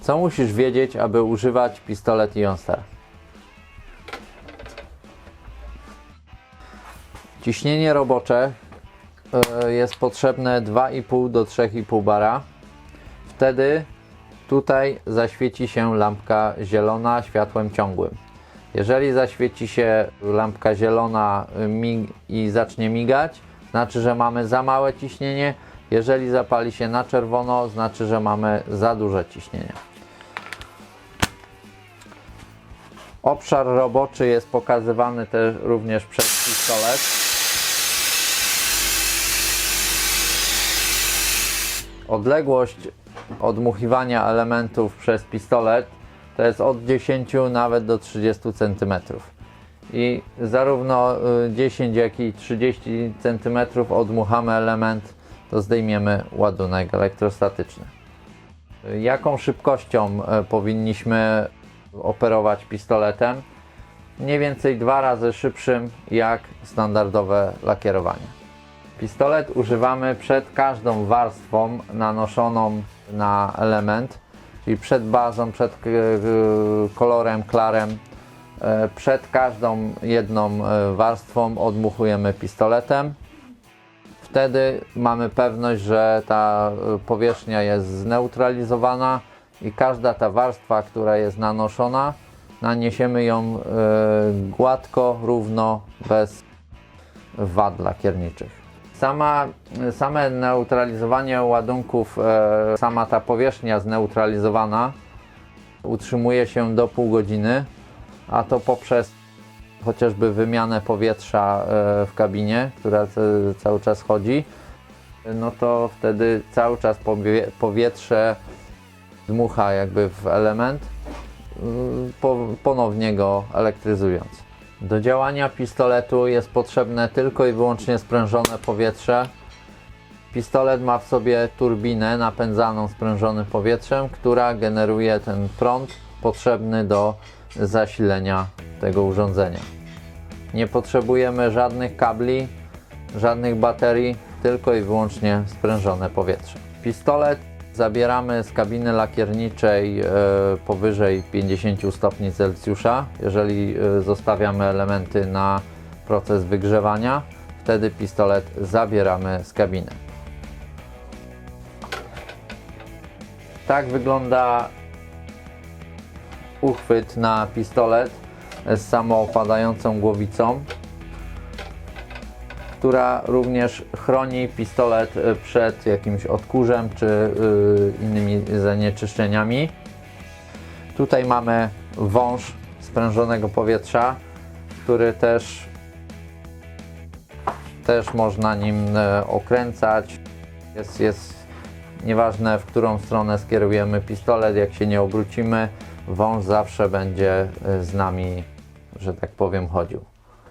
Co musisz wiedzieć, aby używać pistolet Jonster? Ciśnienie robocze e, jest potrzebne 2,5 do 3,5 bara. Wtedy tutaj zaświeci się lampka zielona światłem ciągłym. Jeżeli zaświeci się lampka zielona mig- i zacznie migać, znaczy, że mamy za małe ciśnienie. Jeżeli zapali się na czerwono, znaczy, że mamy za duże ciśnienie. Obszar roboczy jest pokazywany też również przez pistolet. Odległość odmuchiwania elementów przez pistolet to jest od 10 nawet do 30 cm. I zarówno y, 10 jak i 30 cm odmuchamy element, to zdejmiemy ładunek elektrostatyczny. Jaką szybkością y, powinniśmy operować pistoletem? Mniej więcej dwa razy szybszym jak standardowe lakierowanie. Pistolet używamy przed każdą warstwą nanoszoną na element, czyli przed bazą, przed k- k- kolorem, klarem. E, Przed każdą jedną e, warstwą odmuchujemy pistoletem. Wtedy mamy pewność, że ta e, powierzchnia jest zneutralizowana i każda ta warstwa, która jest nanoszona, naniesiemy ją e, gładko, równo, bez wad lakierniczych. Sama, same neutralizowanie ładunków, sama ta powierzchnia zneutralizowana utrzymuje się do pół godziny, a to poprzez chociażby wymianę powietrza e, w kabinie, która cały czas chodzi, no to wtedy cały czas powie, powietrze dmucha jakby w element, po, ponownie go elektryzując. Do działania pistoletu jest potrzebne tylko i wyłącznie sprężone powietrze. Pistolet ma w sobie turbinę napędzaną sprężonym powietrzem, która generuje ten prąd potrzebny do zasilenia tego urządzenia. Nie potrzebujemy żadnych kabli, żadnych baterii, tylko i wyłącznie sprężone powietrze. Pistolet zabieramy z kabiny lakierniczej e, powyżej 50 stopni Celsjusza. Jeżeli e, zostawiamy elementy na proces wygrzewania, wtedy pistolet zabieramy z kabiny. Tak wygląda uchwyt na pistolet z samoopadającą głowicą, która również chroni pistolet y, przed jakimś odkurzem czy y, innymi zanieczyszczeniami. Tutaj mamy wąż sprężonego powietrza, który też też można nim e, okręcać. Jest, jest nieważne w którą stronę skierujemy pistolet, jak się nie obrócimy, wąż zawsze będzie e, z nami, że tak powiem, chodził.